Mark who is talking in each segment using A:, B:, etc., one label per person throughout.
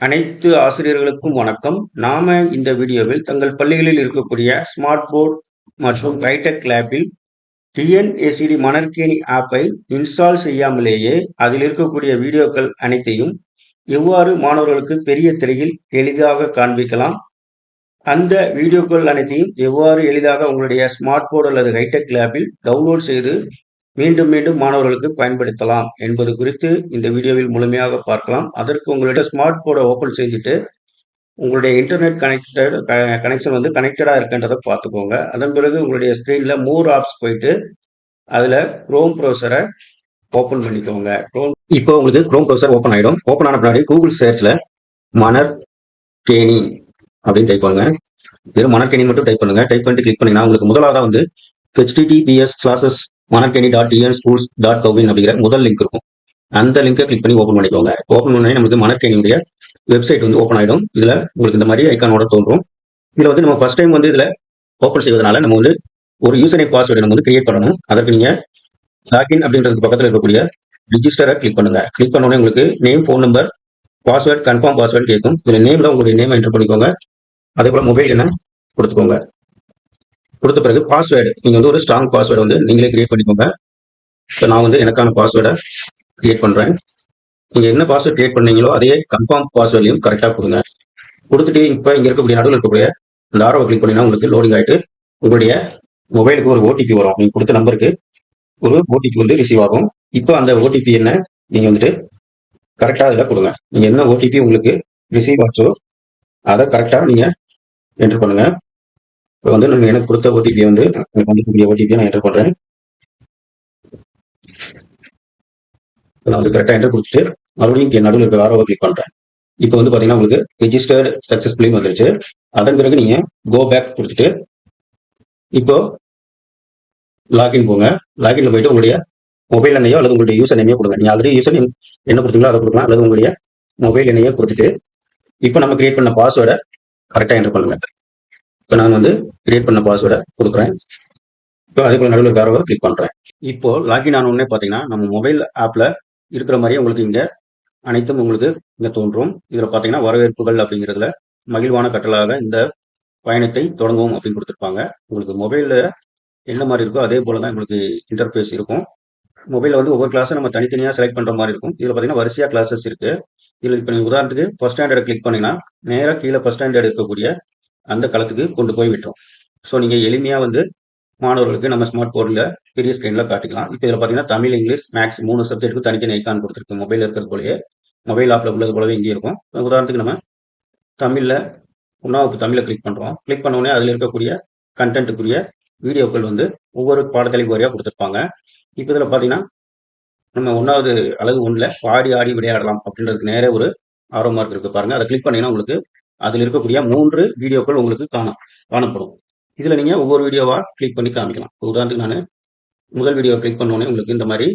A: அனைத்து ஆசிரியர்களுக்கும் வணக்கம். நாம இந்த வீடியோவில் தங்கள் பள்ளிகளில் இருக்கக்கூடிய ஸ்மார்ட் போர்ட் மற்றும் ரைடெக் லேபில் டிஎன்ஏசிடி மணற்கேணி ஆப்பை இன்ஸ்டால் செய்யாமலேயே அதில் இருக்கக்கூடிய வீடியோக்கள் அனைத்தையும் எவ்வாறு மாணவர்களுக்கு பெரிய திரையில் எளிதாக காண்பிக்கலாம் அந்த வீடியோக்கள் அனைத்தையும் எவ்வாறு எளிதாக உங்களுடைய ஸ்மார்ட் போர்டு அல்லது ஹைடெக் லேபில் டவுன்லோட் செய்து மீண்டும் மீண்டும் மாணவர்களுக்கு பயன்படுத்தலாம் என்பது குறித்து இந்த வீடியோவில் முழுமையாக பார்க்கலாம். அதற்கு உங்களுடைய ஸ்மார்ட் போர்டை ஓப்பன் செஞ்சுட்டு உங்களுடைய இன்டர்நெட் கனெக்டட் கனெக்ஷன் வந்து கனெக்டடாக இருக்குன்றதை பார்த்துக்கோங்க. அதன் பிறகு உங்களுடைய ஸ்க்ரீனில் மூர் ஆப்ஸ் போயிட்டு அதில் க்ரோம் ப்ரௌசரை ஓப்பன் பண்ணிக்கோங்க. க்ரோம் இப்போ உங்களுக்கு க்ரோம் ப்ரௌசர் ஓப்பன் ஆகிடும் ஓப்பன் ஆன பின்னாடி கூகுள் சர்ச்சில் மணர் கேணி அப்படின்னு டைப் பண்ணுங்க. வெறும் மணற்கேணி மட்டும் டைப் பண்ணுங்க. டைப் பண்ணிட்டு கிளிக் பண்ணீங்கன்னா உங்களுக்கு முதலாவதாக வந்து HTTPS classes Manarkeni dot TN schools dot gov அப்படிங்கிற முதல் லிங்க் இருக்கும். அந்த லிங்கை கிளிக் பண்ணி ஓப்பன் பண்ணிக்கோங்க. ஓப்பன் பண்ணி நமக்கு மணற்கேணியுடைய வெப்சைட் வந்து ஓப்பன் ஆகிடும் இதில் உங்களுக்கு இந்த மாதிரி ஐக்கானோட தோன்றும். இதில் வந்து நம்ம ஃபர்ஸ்ட் டைம் வந்து இதில் ஓப்பன் செய்வதனால நம்ம வந்து ஒரு யூசர் நேம் பாஸ்வேர்டு நம்ம வந்து கிரியேட் பண்ணணும். அதற்கு நீங்கள் லாகின் அப்படின்றதுக்கு பக்கத்தில் இருக்கக்கூடிய ரிஜிஸ்டரை கிளிக் பண்ணுங்க. கிளிக் பண்ணோடனே உங்களுக்கு name phone number password confirm password கேட்கும். இதில் நேமில் உங்களுடைய நேம் என்டர் பண்ணிக்கோங்க. அதே போல் மொபைல் என்ன கொடுத்துக்கோங்க. கொடுத்த பிறகு பாஸ்வேர்டு நீங்கள் வந்து ஒரு ஸ்ட்ராங் பாஸ்வேர்டு வந்து நீங்களே கிரியேட் பண்ணிக்கோங்க. ஸோ நான் வந்து எனக்கான பாஸ்வேர்டை கிரியேட் பண்ணுறேன் நீங்கள் என்ன பாஸ்வேர்ட் கிரியேட் பண்ணீங்களோ அதே கன்ஃபார்ம் பாஸ்வேர்டையும் கரெக்டாக கொடுங்க. கொடுத்துட்டு இப்போ இங்கே இருக்கக்கூடிய நடுவில் இருக்கக்கூடிய இந்த ஆரோவை கிளிக் பண்ணினா உங்களுக்கு லோடிங் ஆகிட்டு உங்களுடைய மொபைலுக்கு ஒரு ஓடிபி வரும். நீங்கள் கொடுத்த நம்பருக்கு ஒரு ஓடிபி வந்து ரிசீவ் ஆகும். இப்போ அந்த ஓடிபி என்ன? நீங்கள் வந்துட்டு கரெக்டாக இதில் கொடுங்க. நீங்கள் என்ன ஓடிபி உங்களுக்கு ரிசீவ் ஆச்சோ அதை கரெக்டாக நீங்கள் என்ட்ரு பண்ணுங்கள் இப்போ வந்து நான் எனக்கு கொடுத்த ஓடிபி வந்து எனக்கு வந்துக்கூடிய ஓடிபியை நான் என்ட்ரு பண்ணுறேன் நான் வந்து கரெக்டாக என்டர் கொடுத்துட்டு மறுபடியும் இங்கே நடுவில் இருக்க ஆரோவை கிளிக் பண்ணுறேன் இப்போ வந்து பார்த்தீங்கன்னா உங்களுக்கு ரிஜிஸ்டர்டு சக்ஸஸ்ஃபுல்லி வந்துருச்சு. அதன் பிறகு நீங்கள் கோ பேக் கொடுத்துட்டு இப்போ லாகின் போங்க. லாகின்ல போயிட்டு உங்களுடைய மொபைல் எண்ணையோ அல்லது உங்களுடைய யூசர் நேமையோ கொடுங்க. நீங்கள் ஆல்ரெடி யூசர் நேம் என்ன கொடுத்தீங்களோ அதை கொடுக்கலாம். அல்லது உங்களுடைய மொபைல் எண்ணையோ கொடுத்துட்டு இப்போ நம்ம கிரியேட் பண்ண பாஸ்வேர்டை கரெக்டாக என்டர் பண்ணுங்க. இப்போ நான் வந்து கிரியேட் பண்ண பாஸ்வேர்டை கொடுக்குறேன். இப்போ அதே போல் நடுவில் காரவை கிளிக் பண்ணுறேன் இப்போ லாகின் ஆன உடனே பார்த்தீங்கன்னா நம்ம மொபைல் ஆப்பில் இருக்கிற மாதிரியே உங்களுக்கு இங்கே அனைத்தும் உங்களுக்கு இங்கே தோன்றும். இதில் பார்த்தீங்கன்னா வரவேற்புகள் அப்படிங்கிறதுல மகிழ்வான கட்டளாக இந்த பயணத்தை தொடங்கவும் அப்படின்னு கொடுத்துருப்பாங்க. உங்களுக்கு மொபைலில் என்ன மாதிரி இருக்கோ அதே போல தான் உங்களுக்கு இன்டர்ஃபேஸ் இருக்கும். மொபைலில் வந்து ஒவ்வொரு கிளாஸும் நம்ம தனித்தனியாக செலக்ட் பண்ணுற மாதிரி இருக்கும். இதில் பார்த்தீங்கன்னா வரிசையாக கிளாஸஸ் இருக்குது இதில் இப்போ நீங்கள் உதாரணத்துக்கு ஃபஸ்ட் ஸ்டாண்டர்டை கிளிக் பண்ணிங்கன்னா நேராக கீழே ஃபஸ்ட் ஸ்டாண்டர்ட் இருக்கக்கூடிய அந்த களத்துக்கு கொண்டு போய் விட்டோம். ஸோ நீங்கள் எளிமையாக வந்து மாணவர்களுக்கு நம்ம ஸ்மார்ட் போர்டில் பெரிய ஸ்க்ரீனில் காட்டிக்கலாம். இப்போ இதில் பார்த்தீங்கன்னா தமிழ் இங்கிலீஷ் மேக்ஸ் மூணு சப்ஜெக்ட்டுக்கு தனித்தனி ஐக்கான் கொடுத்துருக்கு. மொபைல் இருக்கிறது போலயே மொபைல் ஆப்பில் உள்ளது போலவே இங்கே இருக்கும். உதாரணத்துக்கு நம்ம தமிழில் ஒன்றாவது தமிழில் கிளிக் பண்ணுறோம் கிளிக் பண்ணோடனே அதில் இருக்கக்கூடிய கண்டென்ட்டுக்குரிய வீடியோக்கள் வந்து ஒவ்வொரு பாடத்தலைப்பு வரையாக கொடுத்துருப்பாங்க. இப்போ இதில் பார்த்தீங்கன்னா நம்ம ஒன்றாவது அழகு ஒன்றில் பாடி ஆடி விளையாடலாம் அப்படின்றதுக்கு நேரே ஒரு ஆர்வமாக மார்க் இருக்குது பாருங்கள் அதை கிளிக் பண்ணிங்கன்னா உங்களுக்கு அதில் இருக்கக்கூடிய மூன்று வீடியோக்கள் உங்களுக்கு காணும் காணப்படும். இதில் நீங்கள் ஒவ்வொரு வீடியோவாக கிளிக் பண்ணி காமிக்கலாம். உதாரணத்துக்கு நான் முதல் வீடியோ கிளிக் பண்ணோன்னே உங்களுக்கு இந்த மாதிரி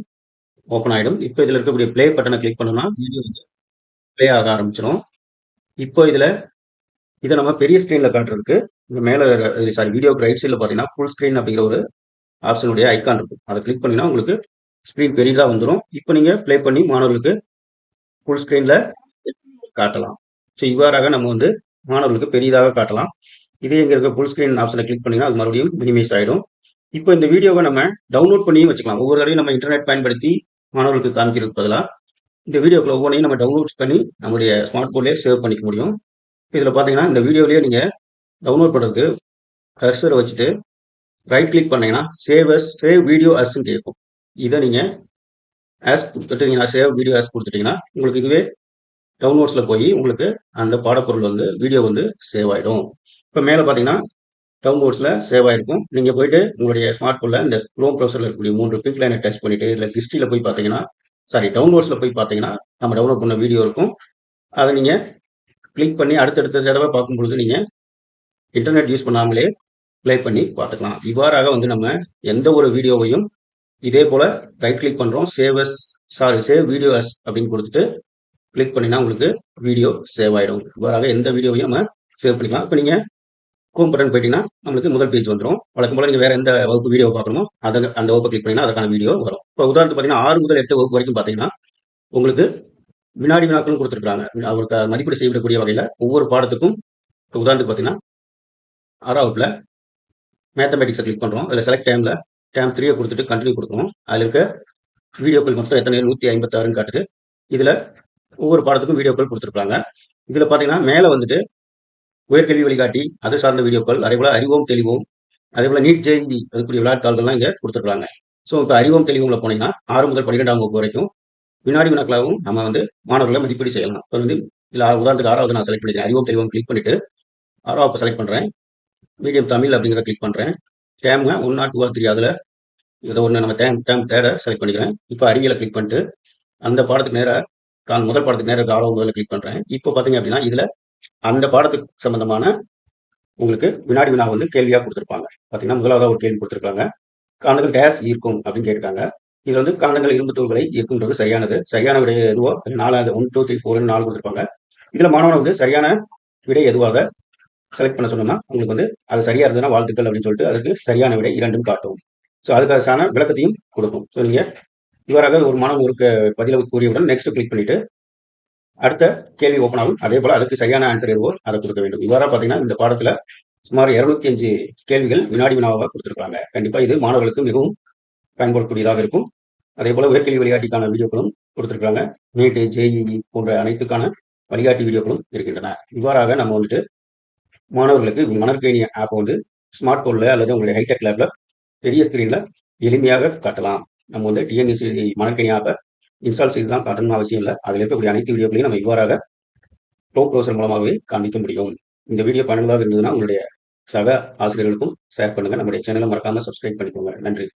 A: ஓப்பன் ஆகிடும் இப்போ இதில் இருக்கக்கூடிய ப்ளே பட்டனை கிளிக் பண்ணோம்னா வீடியோ வந்து ப்ளே ஆக ஆரம்பிச்சிடும் இப்போ இதில் இதை நம்ம பெரிய ஸ்க்ரீனில் காட்டுறதுக்கு இந்த மேலே சாரி வீடியோக்கு ரைட் சைடில் பார்த்தீங்கன்னா ஃபுல் ஸ்க்ரீன் அப்படிங்கிற ஒரு ஆப்ஷனுடைய ஐக்கான் இருக்கும். அதை கிளிக் பண்ணினா உங்களுக்கு ஸ்க்ரீன் பெரிதாக வந்துடும் இப்போ நீங்கள் ப்ளே பண்ணி மாணவர்களுக்கு ஃபுல் ஸ்க்ரீனில் காட்டலாம். ஸோ இவ்வாறாக நம்ம வந்து மாணவர்களுக்கு பெரியதாக காட்டலாம். இதே இங்கே இருக்க ஃபுல் ஸ்க்ரீன் ஆப்ஷனை கிளிக் பண்ணிங்கன்னா அது மறுபடியும் மினிமைஸ் ஆகிடும் இப்போ இந்த வீடியோவை நம்ம டவுன்லோட் பண்ணியும் வச்சுக்கலாம். ஒவ்வொரு தடையும் நம்ம இன்டர்நெட் பயன்படுத்தி மாணவர்களுக்கு காமிக்கிறதுக்கு பதிலாக இந்த வீடியோக்குள்ள ஒவ்வொன்றையும் நம்ம டவுன்லோட் பண்ணி நம்முடைய ஸ்மார்ட் ஃபோன்லேயே சேவ் பண்ணிக்க முடியும். இதில் பார்த்தீங்கன்னா இந்த வீடியோலேயே நீங்கள் டவுன்லோட் பண்ணுறதுக்கு கர்சரை வச்சுட்டு ரைட் கிளிக் பண்ணீங்கன்னா சேவ் அஸ் சேவ் வீடியோ அஸ்ன்னு கேட்கும். இதை நீங்கள் ஆஸ் கொடுத்துட்டீங்கன்னா சேவ் வீடியோ ஆஸ் கொடுத்துட்டீங்கன்னா உங்களுக்கு இதுவே டவுன்லோட்ஸில் போய் உங்களுக்கு அந்த பாடப்பொருள் வந்து வீடியோ வந்து சேவ் ஆகிடும் இப்போ மேலே பார்த்தீங்கன்னா டவுன்லோட்ஸில் சேவ் ஆகிருக்கும் நீங்கள் போயிட்டு உங்களுடைய ஸ்மார்ட் ஃபோனில் இந்த க்ரோம் ப்ரௌசரில் இருக்கக்கூடிய மூன்று பிக் லைனை டச் பண்ணிவிட்டு இல்லை ஹிஸ்ட்ரியில் போய் பார்த்தீங்கன்னா சாரி டவுன்லோட்ஸில் போய் பார்த்தீங்கன்னா நம்ம டவுன்லோட் பண்ண வீடியோ இருக்கும். அதை நீங்கள் கிளிக் பண்ணி அடுத்தடுத்த தடவை பார்க்கும்பொழுது நீங்கள் இன்டர்நெட் யூஸ் பண்ணாமலே ப்ளே பண்ணி பார்த்துக்கலாம். இவ்வாறாக வந்து நம்ம எந்த ஒரு வீடியோவையும் இதே போல் ரைட் கிளிக் பண்ணுறோம் save as sorry save videos அப்படின்னு கொடுத்துட்டு கிளிக் பண்ணினா உங்களுக்கு வீடியோ சேவ் ஆகிடும் இவ்வாறாக எந்த வீடியோவையும் நம்ம சேவ் பண்ணிக்கலாம். இப்போ நீங்கள் ஹோம் பட்டன் போயிட்டீங்கன்னா நம்மளுக்கு முதல் பேஜ் வந்துடும் வழக்கம் போல நீங்கள் வேறு எந்த வகுப்பு வீடியோ பார்க்கணுமோ அதை அந்த வகுப்பை கிளிக் பண்ணிங்கன்னா அதற்கான வீடியோ வரும். இப்போ உதாரணத்துக்கு பார்த்தீங்கன்னா ஆறு முதல் எட்டு வகுப்பு வரைக்கும் பார்த்தீங்கன்னா உங்களுக்கு வினாடி வினாக்களும் கொடுத்துருக்காங்க அவருக்கு மதிப்பீடு செய்யக்கூடிய வகையில் ஒவ்வொரு பாடத்துக்கும் இப்போ உதாரணத்துக்கு பார்த்தீங்கன்னா ஆறாவதுல மேத்தமெட்டிக்ஸை கிளிக் பண்ணுறோம் அதில் செலக்ட் டைமில் டைம் த்ரீயை கொடுத்துட்டு கண்டினியூ கொடுக்கணும். அதில் இருக்க வீடியோக்கள் மொத்தம் எத்தனை? நூற்றி ஐம்பத்தாறுன்னு காட்டுது. இதில் ஒவ்வொரு பாடத்துக்கும் வீடியோக்கள் கொடுத்துருக்காங்க இதில் பார்த்தீங்கன்னா மேலே வந்துட்டு உயர்கல்வி வழிகாட்டி அது சார்ந்த வீடியோக்கள் அதே போல் அறிவோம் தெளிவோம் அதே போல் நீட் ஜெயந்தி அதுக்குரிய விளையாட்டுகள்லாம் இங்கே கொடுத்துருக்காங்க ஸோ இப்போ அறிவோம் தெளிவுங்களை போனீங்கன்னா ஆறு முதல் பன்னிரெண்டாம் வகுப்பு வரைக்கும் வினாடி வினாக்களாகவும் நம்ம வந்து மாணவர்களை மதிப்பீடு செய்யலாம். இப்போ வந்து இல்லை உதாரணத்துக்கு ஆறாவது நான் செலக்ட் பண்ணிக்கிறேன் அறிவோம் தெளிவோம் கிளிக் பண்ணிட்டு ஆறாவது செலக்ட் பண்ணுறேன் மீடியம் தமிழ் அப்படிங்கிறத கிளிக் பண்ணுறேன் டேம்ங்க one not two or three அதில் இதை ஒன்று நம்ம டேம் டேம் தேட செலக்ட் பண்ணிக்கிறேன். இப்போ அறிவியலை கிளிக் பண்ணிட்டு அந்த பாடத்துக்கு நேராக நான் முதல் பாடத்துக்கு நேரம் ஆறாவது முதல்ல கிளிக் பண்ணுறேன் இப்போ பார்த்தீங்க அப்படின்னா இதில் அந்த பாடத்துக்கு சம்பந்தமான உங்களுக்கு வினாடி வினா வந்து கேள்வியாக கொடுத்துருப்பாங்க. பார்த்தீங்கன்னா முதலாவதாக ஒரு கேள்வி கொடுத்துருக்காங்க. காந்தங்கள் டேஸ் ஈர்க்கும் அப்படின்னு கேட்டிருக்காங்க இது வந்து காந்தங்கள் இரும்பு தூள்களை ஈர்க்குன்றது சரியானது. சரியான விடை எதுவோ நாலாவது ஒன் டூ த்ரீ ஃபோர்னு நாலு கொடுத்துருப்பாங்க. இதில் மாணவன் வந்து சரியான விடை எதுவாக செலக்ட் பண்ண சொன்னோம்னா உங்களுக்கு வந்து அது சரியா இருந்ததுன்னா வாழ்த்துக்கள் அப்படின்னு சொல்லிட்டு அதுக்கு சரியான விடை இரண்டும் காட்டும். ஸோ அதுக்கான விளக்கத்தையும் கொடுக்கும். ஸோ நீங்கள் இவ்வாறாக ஒரு மாணவன் ஒரு பதில கூறியவுடன் நெக்ஸ்ட் கிளிக் பண்ணிட்டு அடுத்த கேள்வி ஓப்பன் ஆகும். அதே போல அதுக்கு சரியான ஆன்சர் எதுவோ அதை கொடுக்க வேண்டும். இவ்வாறா பார்த்தீங்கன்னா இந்த பாடத்துல சுமார் இருநூத்தி அஞ்சு கேள்விகள் வினாடி வினாவாக கொடுத்துருக்காங்க கண்டிப்பா இது மாணவர்களுக்கு மிகவும் பயன்படக்கூடியதாக இருக்கும். அதே போல உயர்கல்வி வழிகாட்டிக்கான வீடியோக்களும் கொடுத்துருக்காங்க நீட் ஜேஇஇ போன்ற அனைத்துக்கான வழிகாட்டி வீடியோக்களும் இருக்கின்றன. இவ்வாறாக நம்ம வந்துட்டு மாணவர்களுக்கு மணற்கேணி ஆப் வந்து ஸ்மார்ட் போன்ல அல்லது உங்களுடைய ஹைடெக் லேப்ல பெரிய ஸ்கிரீன்ல எளிமையாக காட்டலாம். நம்ம வந்து டிஎன்இசி மனக்கணியாக இன்ஸ்டால் செய்து தான் காட்டணும்னு அவசியம் இல்லை. அதில் இருக்கக்கூடிய அனைத்து வீடியோக்களையும் நம்ம இவ்வாறாக ப்ரோ ப்ரௌசர் மூலமாகவே காண்பிக்க முடியும். இந்த வீடியோ பயனுள்ளதாக இருந்ததுன்னா உங்களுடைய சக ஆசிரியர்களுக்கும் ஷேர் பண்ணுங்கள் நம்முடைய சேனலை மறக்காமல் சப்ஸ்கிரைப் பண்ணிக்கோங்க. நன்றி.